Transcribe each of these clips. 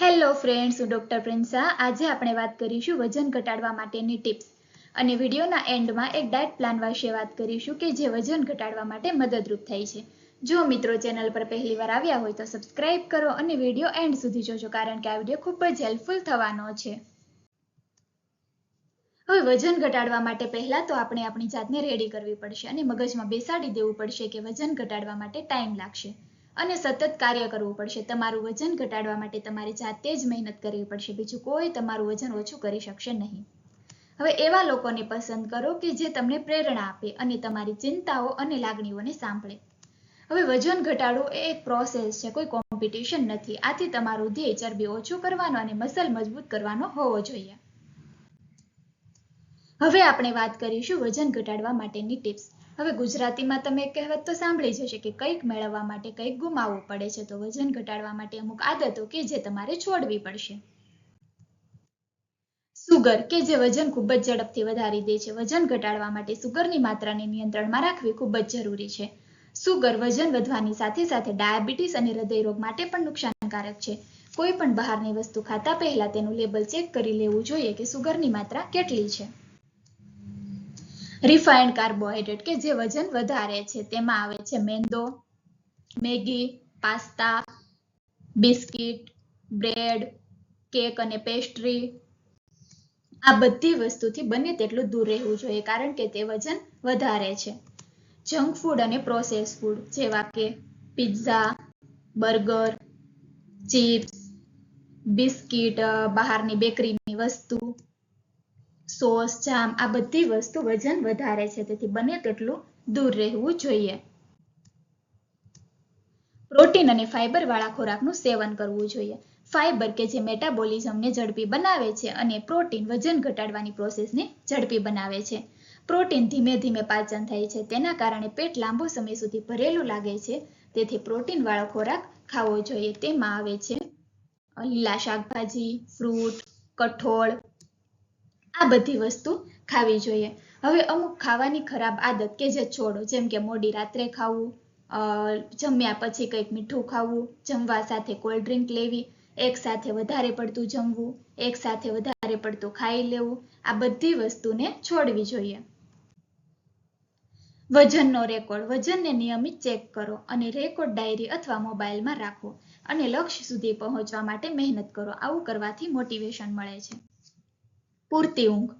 Hello friends, હું doctor Prinsa. આજે આપણે વાત કરીશું વજન ઘટાડવા માટેની ટિપ્સ. અને વિડીયોના એન્ડમાં એક ડાયટ પ્લાન વિશે વાત કરીશું કે જે વજન ઘટાડવા માટે મદદરૂપ થાય છે. જો મિત્રો ચેનલ પર પહેલીવાર આવ્યા હોય તો સબસ્ક્રાઇબ કરો અને વીડિયો એન્ડ સુધી જોજો, કારણ કે આ વીડિયો ખૂબ જ હેલ્પફુલ થવાનો છે. હવે વજન ઘટાડવા માટે પહેલા તો આપણે આપણી જાતને રેડી કરવી પડશે અને મગજમાં બેસાડી દેવું પડશે કે વજન ઘટાડવા માટે ટાઈમ લાગશે. અને સતત કાર્ય કરવું પડશે. તમારું વજન ઘટાડવા માટે તમારે જાતે જ મહેનત કરવી પડશે. બીજું કોઈ તમારું વજન ઓછું કરી શકશે નહીં. હવે એવા લોકોને પસંદ કરો કે જે તમને પ્રેરણા આપે અને તમારી ચિંતાઓ અને લાગણીઓને સાંભળે. હવે વજન ઘટાડવું એ એક પ્રોસેસ છે. કોઈ કોમ્પિટિશન નથી. આથી તમારું ધ્યેય ચરબી ઓછું કરવાનો અને મસલ મજબૂત કરવાનો હોવો જોઈએ. હવે આપણે વાત કરીશું વજન ઘટાડવા માટેની ટિપ્સ હવે ગુજરાતીમાં તમે કહેવત તો સાંભળી જ હશે કે કંઈક મેળવવા માટે, કંઈક ગુમાવવું પડે છે, તો વજન ઘટાડવા માટે અમુક આદતો કે જે તમારે છોડવી પડશે. સુગર, કે જે વજન ખૂબ જ ઝડપથી વધારી દે છે, વજન ઘટાડવા માટે સુગરની માત્રાને નિયંત્રણમાં રાખવી ખૂબ જ જરૂરી છે. સુગર વજન વધવાની સાથે સાથે ડાયાબિટીસ અને હૃદયરોગ માટે પણ નુકસાનકારક છે. કોઈ પણ બહારની વસ્તુ ખાતા પહેલા તેનું લેબલ ચેક કરી લેવું જોઈએ કે સુગરની માત્રા કેટલી છે. રિફાઇન્ડ કાર્બોહાઈડ્રેટ કે જે વજન વધારે છે, તેમાં આવે છે મેંદો, Maggi, pasta, biscuit, bread, cake અને પેસ્ટ્રી આ બધી વસ્તુથી બને તેટલું દૂર રહેવું જોઈએ, કારણ કે તે વજન વધારે છે. જંક ફૂડ અને પ્રોસેસ ફૂડ જેવા કે પિઝા બર્ગર, ચિપ્સ, બિસ્કિટ બહારની બેકરીની વસ્તુ. સોસ, જામ, આ બધી વસ્તુ વજન વધારે છે, તેથી બને તેટલું દૂર રહેવું જોઈએ. પ્રોટીન અને ફાઇબર વાળા ખોરાકનું સેવન કરવું જોઈએ. ફાઇબર કે જે મેટાબોલિઝમને ઝડપી બનાવે છે અને પ્રોટીન વજન ઘટાડવાની પ્રોસેસને ઝડપી બનાવે છે. પ્રોટીન ધીમે ધીમે પાચન થાય છે, તેના કારણે પેટ લાંબો સમય સુધી ભરેલું લાગે છે, તેથી પ્રોટીન વાળો ખોરાક ખાવો જોઈએ. તેમાં આવે છે લીલા શાકભાજી ફ્રૂટ કઠોળ આ બધી વસ્તુ ખાવી જોઈએ. હવે અમુક ખાવાની ખરાબ આદત કે જે છોડો, જેમ કે મોડી રાત્રે ખાવું જમ્યા પછી કંઈક મીઠું ખાવું, જમવા સાથે કોલ્ડ ડ્રિંક લેવી, એક સાથે વધારે પડતું જમવું, એક સાથે વધારે પડતું ખાઈ લેવું, આ બધી વસ્તુને છોડવી જોઈએ. વજનનો રેકોર્ડ વજનને નિયમિત ચેક કરો અને રેકોર્ડ ડાયરી અથવા મોબાઈલમાં રાખો અને લક્ષ્ય સુધી પહોંચવા માટે મહેનત કરો. આવું કરવાથી મોટિવેશન મળે છે. પૂરતી ઊંઘ.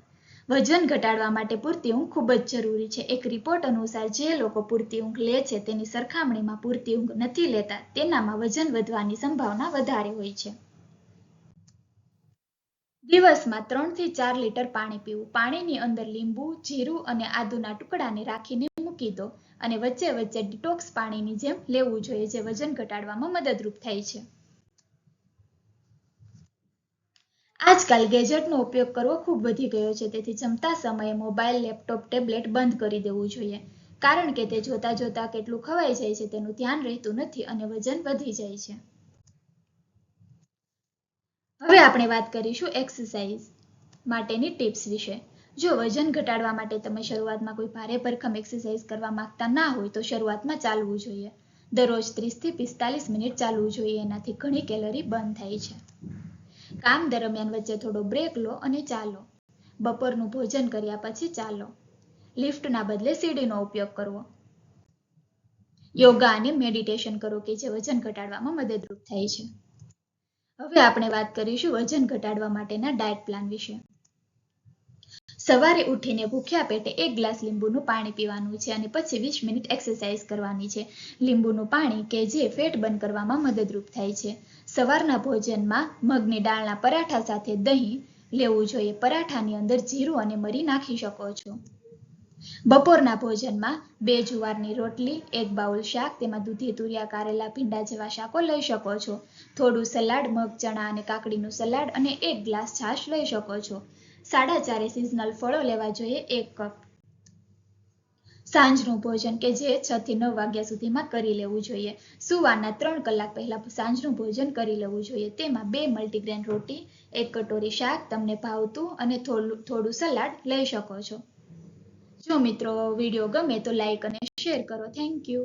વજન ઘટાડવા માટે પૂરતી ઊંઘ ખૂબ જ જરૂરી છે. એક રિપોર્ટ અનુસાર જે લોકો પૂરતી ઊંઘ લે છે તેની સરખામણીમાં પૂરતી ઊંઘ નથી લેતા. તેનામાં વજન વધવાની સંભાવના વધારે હોય છે. દિવસમાં ત્રણથી ચાર લીટર પાણી પીવું. પાણીની અંદર લીંબુ, જીરું અને આદુના ટુકડાને રાખીને મૂકી દો અને વચ્ચે વચ્ચે ડિટોક્સ પાણીની જેમ લેવું જોઈએ, જે વજન ઘટાડવામાં મદદરૂપ થાય છે. આજકાલ ગેજેટનો ઉપયોગ કરવો ખૂબ વધી ગયો છે, તેથી જમતા સમયે મોબાઈલ, લેપટોપ, ટેબ્લેટ બંધ કરી દેવું જોઈએ, કારણ કે તે જોતા જોતા કેટલું ખવાઈ જાય છે તેનું ધ્યાન રહેતું નથી અને વજન વધી જાય છે. હવે આપણે વાત કરીશું એક્સરસાઇઝ માટેની ટિપ્સ વિશે. જો વજન ઘટાડવા માટે તમે શરૂઆતમાં કોઈ ભારે ભરખમ એક્સરસાઇઝ કરવા માંગતા ના હોય તો શરૂઆતમાં ચાલવું જોઈએ. દરરોજ ત્રીસથી પિસ્તાલીસ મિનિટ ચાલવું જોઈએ, એનાથી ઘણી કેલરી બંધ થાય છે. કામ દરમિયાન વચ્ચે થોડો બ્રેક લો અને ચાલો. બપોરનું ભોજન કર્યા પછી ચાલો. લિફ્ટના બદલે સીડીનો ઉપયોગ કરવો. યોગા અને મેડિટેશન કરો કે જે વજન ઘટાડવામાં મદદરૂપ થાય છે. હવે આપણે વાત કરીશું વજન ઘટાડવા માટેના ડાયટ પ્લાન વિશે. સવારે ઉઠીને ભૂખ્યા પેટે એક ગ્લાસ લીંબુનું પાણી પીવાનું છે અને પછી વીસ મિનિટ એક્સરસાઇઝ કરવાની છે. લીંબુનું પાણી કે જે ફેટ બર્ન કરવામાં મદદરૂપ થાય છે. સવારના ભોજનમાં મગની દાળના પરાઠા સાથે દહીં લેવું જોઈએ. પરાઠાની અંદર જીરું અને મરી નાખી શકો છો. બપોરના ભોજનમાં બે જુવારની રોટલી, એક બાઉલ શાક, તેમાં દૂધી, તુરિયા, કારેલા, ભીંડા જેવા શાકો લઈ શકો છો. થોડું સલાડ, મગ, ચણા અને કાકડીનું સલાડ અને એક ગ્લાસ છાશ લઈ શકો છો. સાડા ચારે સિઝનલ ફળો લેવા જોઈએ એક કપ. સાંજનું ભોજન કે જે છ થી નવ વાગ્યા સુધીમાં કરી લેવું જોઈએ. સુવારના ત્રણ કલાક પહેલા સાંજનું ભોજન કરી લેવું જોઈએ. તેમાં બે મલ્ટીગ્રેન રોટી, એક કટોરી શાક તમને ભાવતું અને થોડું થોડું સલાડ લઈ શકો છો. જો મિત્રો વીડિયો ગમે તો લાઈક અને શેર કરો. Thank you